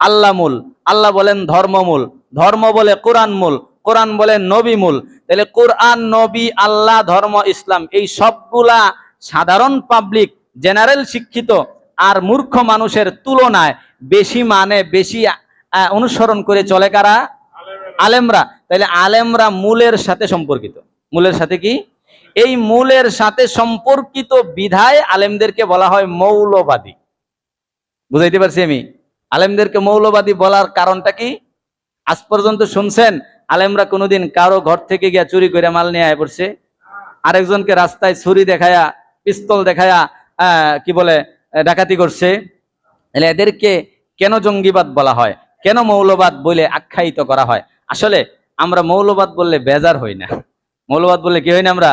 আল্লাহ মূল আল্লাহ বলেন ধর্মমূল। ধর্ম বলে কোরআন মূল কোরআন বলে নবী মূল তাহলে কোরআন নবী আল্লাহ ধর্ম ইসলাম এই সবগুলা সাধারণ পাবলিক জেনারেল শিক্ষিত আর মূর্খ মানুষের তুলনায় বেশি মানে বেশি অনুসরণ করে চলে কারা? আলেমরা। তাহলে আলেমরা মূলের সাথে সম্পর্কিত। মূলের সাথে কি? এই মূলের সাথে সম্পর্কিত বিধায় আলেমদেরকে বলা হয় মৌলবাদী। বুঝাইতে পারছি আমি? আলেমদেরকে মৌলবাদী বলার কারণটা কি? আজ পর্যন্ত শুনছেন, আলেমরা কোনোদিন কারও ঘর থেকে গিয়া চুরি করে মাল নিয়ে আয় পড়ছে? আরেকজনকে রাস্তায় ছুরি দেখায়া, পিস্তল দেখায়া কি বলে ডাকাতি করছে? তাহলে এদেরকে কেন জঙ্গিবাদ বলা হয়? কেন মৌলবাদ বলে আখ্যায়িত করা হয়? আসলে আমরা মৌলবাদ বললে বেজার হই না। মৌলবাদ বললে কি হই না আমরা?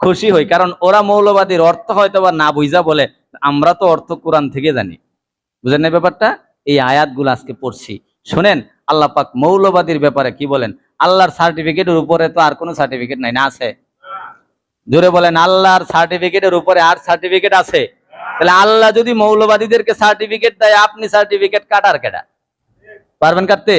খুশি হই, কারণ ওরা মৌলবাদীর অর্থ হয়তো বা না বুঝা বলে, আমরা তো অর্থ কোরআন থেকে জানি। বুঝেন না ব্যাপারটা? এই আয়াতগুলো আজকে পড়ছি। শুনেন, আল্লাহ পাক মৌলবাদীর ব্যাপারে কি বলেন? আল্লাহর সার্টিফিকেটের উপরে তো আর কোনো সার্টিফিকেট নাই না আছে? জোরে বলেন, আল্লাহর সার্টিফিকেটের উপরে আর সার্টিফিকেট আছে? তাহলে আল্লাহ যদি মৌলবাদীদেরকে সার্টিফিকেট দেয়, আপনি সার্টিফিকেট কাটার কেটা পারবেন কাটতে?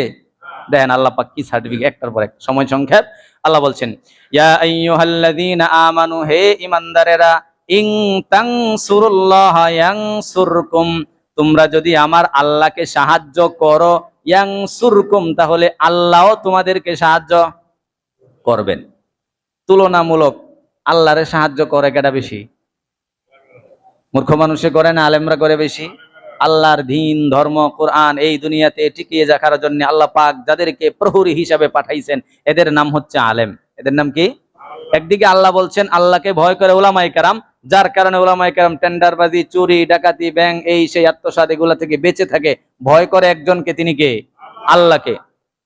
দেন আল্লাহ পাক কি সার্টিফিকেট একটার পর এক সময় সংক্ষেপ। আল্লাহ বলছেন, ইয়া আইয়ুহাল্লাযীনা আমানু, হে ঈমানদারেরা ইন তানসুরুল্লাহ ইয়ানসুরকুম। তোমরা যদি আমার আল্লাহকে সাহায্য করো, ইয়ানসুরকুম, তাহলে আল্লাহও তোমাদেরকে সাহায্য করবেন। তুলনামূলক আল্লাহরে সাহায্য করে কেটা বেশি? মূর্খ মানুষে করে না, আলেমরা করে বেশি? আল্লাহর দিন, ধর্ম, কোরআন এই দুনিয়াতে টিকিয়ে রাখার জন্য আল্লাহ পাক যাদেরকে প্রহরী হিসাবে পাঠাইছেন, এদের নাম হচ্ছে আলেম। এদের নাম কি? একদিকে আল্লাহ বলছেন, আল্লাহকে ভয় করে ওলামাই কারাম, যার কারণে ওলামাই কারাম টেন্ডারবাজি, চুরি, ডাকাতি, ব্যাং, এই সেই আত্মসাদ এগুলা থেকে বেঁচে থাকে। ভয় করে একজনকে তিনি কে? আল্লাহকে।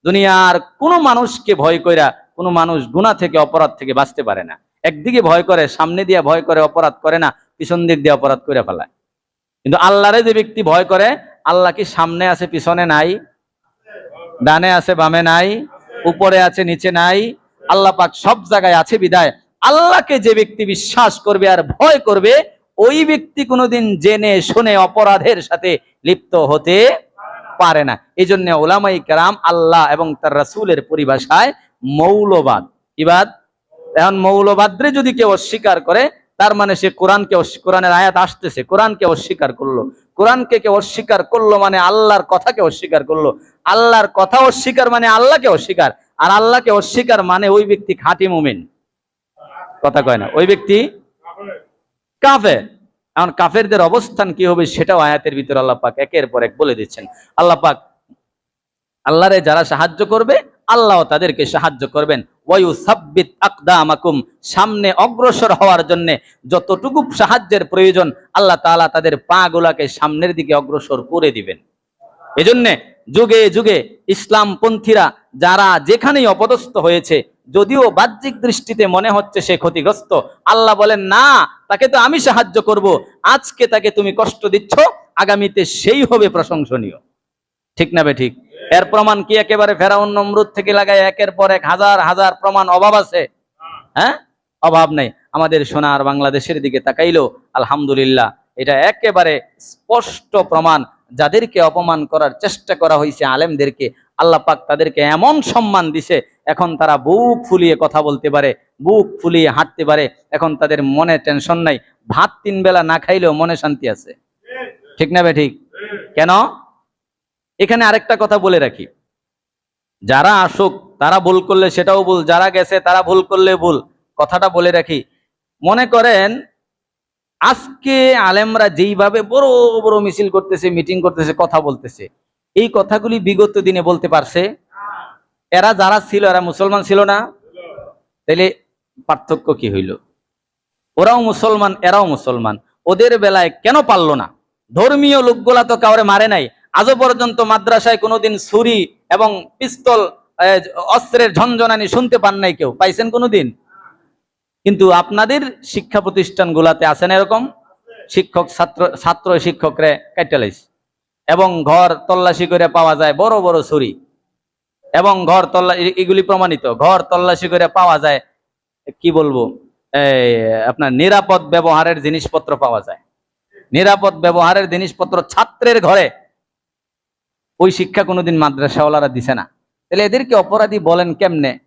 দুনিয়ার কোনো মানুষকে ভয় কইরা কোনো মানুষ গুনাহ থেকে, অপরাধ থেকে বাঁচতে পারে না। একদিকে ভয় করে, সামনে দিয়ে ভয় করে, অপরাধ করে না, পিছন দিক দিয়ে অপরাধ করে ফেলায়। কিন্তু আল্লাহরে যে ব্যক্তি ভয় করে, আল্লাহ কি সামনে আছে, পিছনে নাই? ডানে আছে, বামে নাই? উপরে আছে, নিচে নাই? আল্লাহ পাক সব জায়গায় আছে বিদায়। আল্লাহকে যে ব্যক্তি বিশ্বাস করবে আর ভয় করবে, ওই ব্যক্তি কোনোদিন জেনে শুনে অপরাধের সাথে লিপ্ত হতে পারে না। এই জন্য ওলামাই কেরাম আল্লাহ এবং তার রাসূলের পরিভাষায় মৌলবাদ। ইবাদ এখন মৌলবাদরে যদি কেউ অস্বীকার করে, তার মানে সে কোরআনকে কোরআনের আয়াত আসতেছে, কোরআনকে অস্বীকার করল। কোরআনকে কে অস্বীকার করল মানে আল্লাহর কথাকে অস্বীকার করল। আল্লাহর কথা অস্বীকার মানে আল্লাহকে অস্বীকার। আর আল্লাহকে অস্বীকার মানে ওই ব্যক্তি খাঁটি মুমিন। কথা কয় না, ওই ব্যক্তি কাফের। এখন কাফেরদের অবস্থান কি হবে সেটাও আয়াতের ভিতরে আল্লাহ পাক একের পর এক বলে দিচ্ছেন। আল্লাহ পাক আল্লাহরে যারা সাহায্য করবে আল্লাহ তাদেরকে সাহায্য করবেন। ওয়ু সাব্বিত আকদামাকুম, সামনে অগ্রসর হওয়ার জন্য যতটুকু সাহায্যের প্রয়োজন, আল্লাহ তালা তাদের পা গুলাকে সামনের দিকে অগ্রসর করে দিবেন। এজন্যে যুগে যুগে ইসলাম পন্থীরা যারা যেখানেই অপদস্থ হয়েছে, যদিও বাহ্যিক দৃষ্টিতে মনে হচ্ছে সে ক্ষতিগ্রস্ত, আল্লাহ বলেন, না, তাকে তো আমি সাহায্য করব। আজকে তাকে তুমি কষ্ট দিচ্ছ, আগামীতে সেই হবে প্রশংসনীয়। ঠিক না বে ঠিক? এর প্রমাণ কি একেবারে ফেরাউন নমরুদ থেকে লাগায়? একের পর এক হাজার হাজার প্রমাণ অভাব আছে। হ্যাঁ? অভাব নেই। আমাদের সোনার বাংলাদেশের দিকে তাকাইলো, আলহামদুলিল্লাহ। এটা একেবারে স্পষ্ট প্রমাণ। যাদেরকে অপমান করার চেষ্টা করা হয়েছে আলেমদেরকে, আল্লাহ পাক তাদেরকে এমন সম্মান দিছে, এখন তারা বুক ফুলিয়ে কথা বলতে পারে, বুক ফুলিয়ে হাঁটতে পারে। এখন তাদের মনে টেনশন নাই। ভাত তিন বেলা না খাইলেও মনে শান্তি আছে। ঠিক না বে ঠিক? কেন? এখানে আরেকটা কথা বলে রাখি। যারা আসুক, তারা ভুল করলে সেটাও ভুল, যারা গেছে, তারা ভুল করলে ভুল। কথাটা বলে রাখি। মনে করেন, আজকে আলেমরা যেইভাবে বড় বড় মিছিল করতেছে, মিটিং করতেছে, কথা বলতেছে, এই কথাগুলি বিগত দিনে বলতে পারছে? এরা যারা ছিল, এরা মুসলমান ছিল না? তাইলে পার্থক্য কি হইল? ওরাও মুসলমান, এরাও মুসলমান। ওদের বেলায় কেন পারল না? ধর্মীয় লোকগুলা তো কাউরে মারে নাই। আজও পর্যন্ত মাদ্রাসায় কোনোদিন ছুরি এবং পিস্তল অস্ত্রের ঝনঝনানি শুনতে পান নাই কেউ। পাইছেন কোনোদিন? কিন্তু আপনাদের শিক্ষা প্রতিষ্ঠান প্রতিষ্ঠানগুলাতে আছেন এরকম? শিক্ষক, ছাত্র ছাত্র শিক্ষকরে ক্যাটালাইজ এবং ঘর তল্লাশি করে পাওয়া যায় বড় বড় ছুরি। এবং ঘর তল্লা এগুলি প্রমাণিত। ঘর তল্লাশি করে পাওয়া যায়, কি বলব আপনার নিরাপদ ব্যবহারের জিনিসপত্র পাওয়া যায়। নিরাপদ ব্যবহারের জিনিসপত্র ছাত্রের ঘরে ওই শিক্ষা কোনোদিন মাদ্রাসাওয়ালারা দিছে না। তাহলে এদেরকে অপরাধী বলেন কেমনে?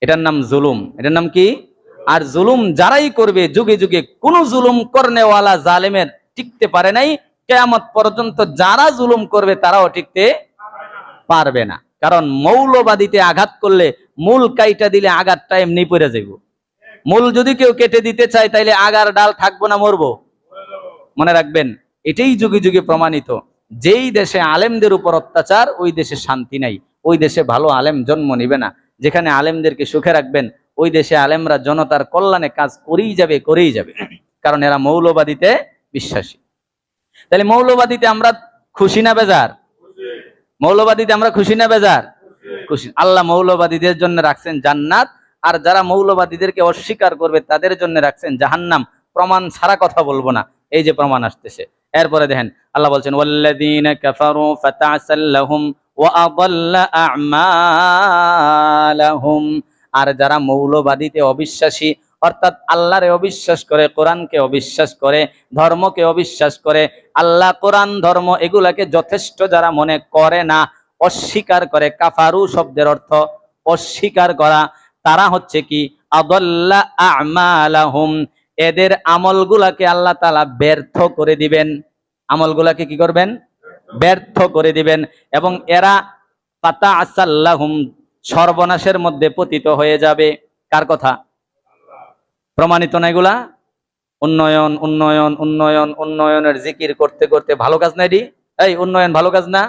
এটার নাম জুলুম। এটার নাম কি? আর জুলুম যারাই করবে, যুগে যুগে কোন জুলুম করনেওয়ালা জালেমের টিকতে পারে নাই। কেয়ামত পর্যন্ত যারা জুলুম করবে, তারাও টিকতে পারবে না। কারণ মৌলবাদীতে আঘাত করলে মূল কাইটা দিলে আঘাতটা এমনি পড়ে যাইব। মূল যদি কেউ কেটে দিতে চায়, তাইলে আগার ডাল থাকব না, মরবো। মনে রাখবেন, এটাই যুগে যুগে প্রমাণিত। যেই দেশে আলেমদের উপর অত্যাচার, ওই দেশে শান্তি নাই। ওই দেশে ভালো আলেম জন্ম নিবে না। যেখানে আলেমদেরকে সুখে রাখবেন, ওই দেশে আলেমরা জনতার কল্যাণে কাজ করেই যাবে করেই যাবে। কারণ এরা মৌলবাদীতে বিশ্বাসী। তাহলে মৌলবাদীতে আমরা খুশি না বেজার? মৌলবাদীতে আমরা খুশি না বেজার? খুশি। আল্লাহ মৌলবাদীদের জন্য রাখছেন জান্নাত, আর যারা মৌলবাদীদেরকে অস্বীকার করবে, তাদের জন্য রাখছেন জাহান্নাম। প্রমাণ ছাড়া কথা বলব না। এই যে প্রমাণ আসতেছে। এরপরে দেখেন, আল্লাহ বলছেন, ওয়াল্লাযীনা কাফারু ওয়া আদাল্লা আ'মালাহুম আর যারা মৌলবাদীতে অবিশ্বাসী, অর্থাৎ আল্লাহরে অবিশ্বাস করে, কোরআনকে অবিশ্বাস করে, ধর্মকে অবিশ্বাস করে, আল্লাহ কোরআন, ধর্ম এগুলাকে যথেষ্ট যারা মনে করে না, অস্বীকার করে, কাফারু শব্দের অর্থ অস্বীকার করা, তারা হচ্ছে কি? আদল্লা আমালাহুম এদের আমলগুলাকে আল্লাহ তালা ব্যর্থ করে দিবেন। আমলগুলাকে কি করবেন? ব্যর্থ করে দিবেন এবং এরা পাতা আসাল্লাহুম সর্বনাশের মধ্যে পতিত হয়ে যাবে। কার কথা? প্রমাণিত না এগুলা? উন্নয়ন উন্নয়ন উন্নয়ন, উন্নয়নের জিকির করতে করতে ভালো কাজ না এটি? এই উন্নয়ন ভালো কাজ না?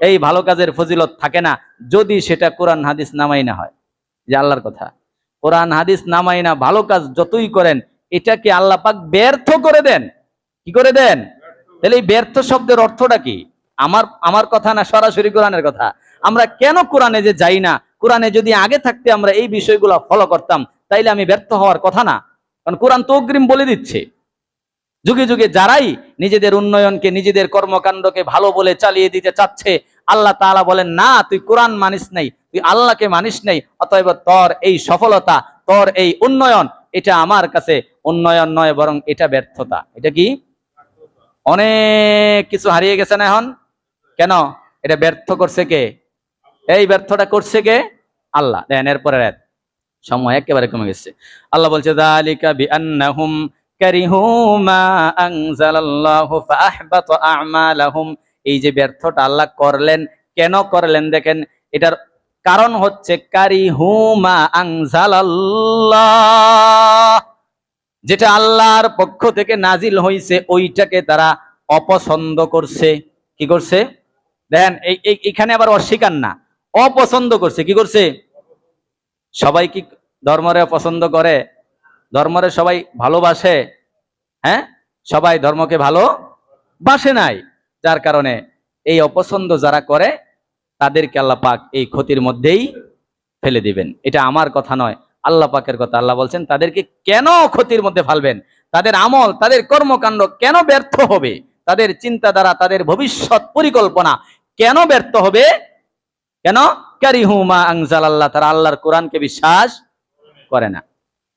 এই ভালো কাজের ফজিলত থাকে না, যদি সেটা কোরআন হাদিস নামাই না হয়। যে আল্লাহর কথা। কোরআন হাদিস নামাই না, ভালো কাজ যতই করেন এটাকে আল্লাহ পাক ব্যর্থ করে দেন। কি করে দেন? তাহলে এই ব্যর্থ শব্দের অর্থটা কি? আমার আমার কথা না সরাসরি কোরআনের কথা। আমরা কেন কোরআনে যে যাই না? কোরআনে যদি আগে থাকতে আমরা এই বিষয়গুলো ফলো করতাম, তাইলে আমি ব্যর্থ হওয়ার কথা না। কারণ কোরআন তো অগ্রিম বলে দিচ্ছে। যুগে যুগে যারাই নিজেদের উন্নয়নকে, নিজেদের কর্মকাণ্ডকে ভালো বলে চালিয়ে দিতে চাচ্ছে, আল্লাহ তাআলা বলেন, না, তুই কোরআন মানিস নাই, তুই আল্লাহকে মানিস নাই, অতএব তোর এই সফলতা, তোর এই উন্নয়ন, এটা আমার কাছে উন্নয়ন নয়, বরং এটা ব্যর্থতা। এটা কি? অনেক কিছু হারিয়ে গেছে না এখন। কেন? এটা ব্যর্থ করছে কে? এই ব্যর্থটা করছে কে? আল্লাহ। দেন এরপরে রাত সময় একেবারে কমে গেছে। আল্লাহ বলছে, যালিকা বিআন্নাহুম কারিহু মা আনজালাল্লাহু ফাআহবাতা আ'মালাহুম। এই যে ব্যর্থটা আল্লাহ করলেন, কেন করলেন দেখেন, এটার কারণ হচ্ছে কারিহু মা আনজালাল্লাহ। যেটা আল্লাহর পক্ষ থেকে নাজিল হইছে, ওইটাকে তারা অপছন্দ করছে। কি করছে? দেখেন এখানে আবার অস্বীকার না। অপছন্দ করছে, কি করছে? সবাই কি ধর্মরে পছন্দ করে? ধর্মরে সবাই ভালোবাসে? হ্যাঁ? সবাই ধর্মকে ভালো বাসে নাই। যার কারণে এই অপছন্দ যারা করে, তাদেরকে আল্লাহ পাক এই ক্ষতির মধ্যেই ফেলে দিবেন। এটা আমার কথা নয়। আল্লাহ পাকের কথা আল্লাহ বলছেন, তাদেরকে কেন ক্ষতির মধ্যে ফেলবেন? তাদের আমল, তাদের কর্মকাণ্ড কেন ব্যর্থ হবে? তাদের চিন্তাধারা, তাদের ভবিষ্যৎ পরিকল্পনা কেন ব্যর্থ হবে? কেন? কারিহুমা আংজাল আল্লাহ তারা আল্লাহর কোরআনকে বিশ্বাস করে না।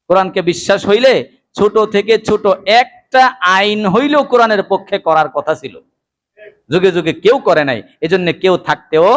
কোরআনকে বিশ্বাস হইলে ছোট থেকে ছোট একটা আইন হইলেও কোরআনের পক্ষে করার কথা ছিল। যুগে যুগে কেউ করে নাই, এজন্য কেউ থাকতেও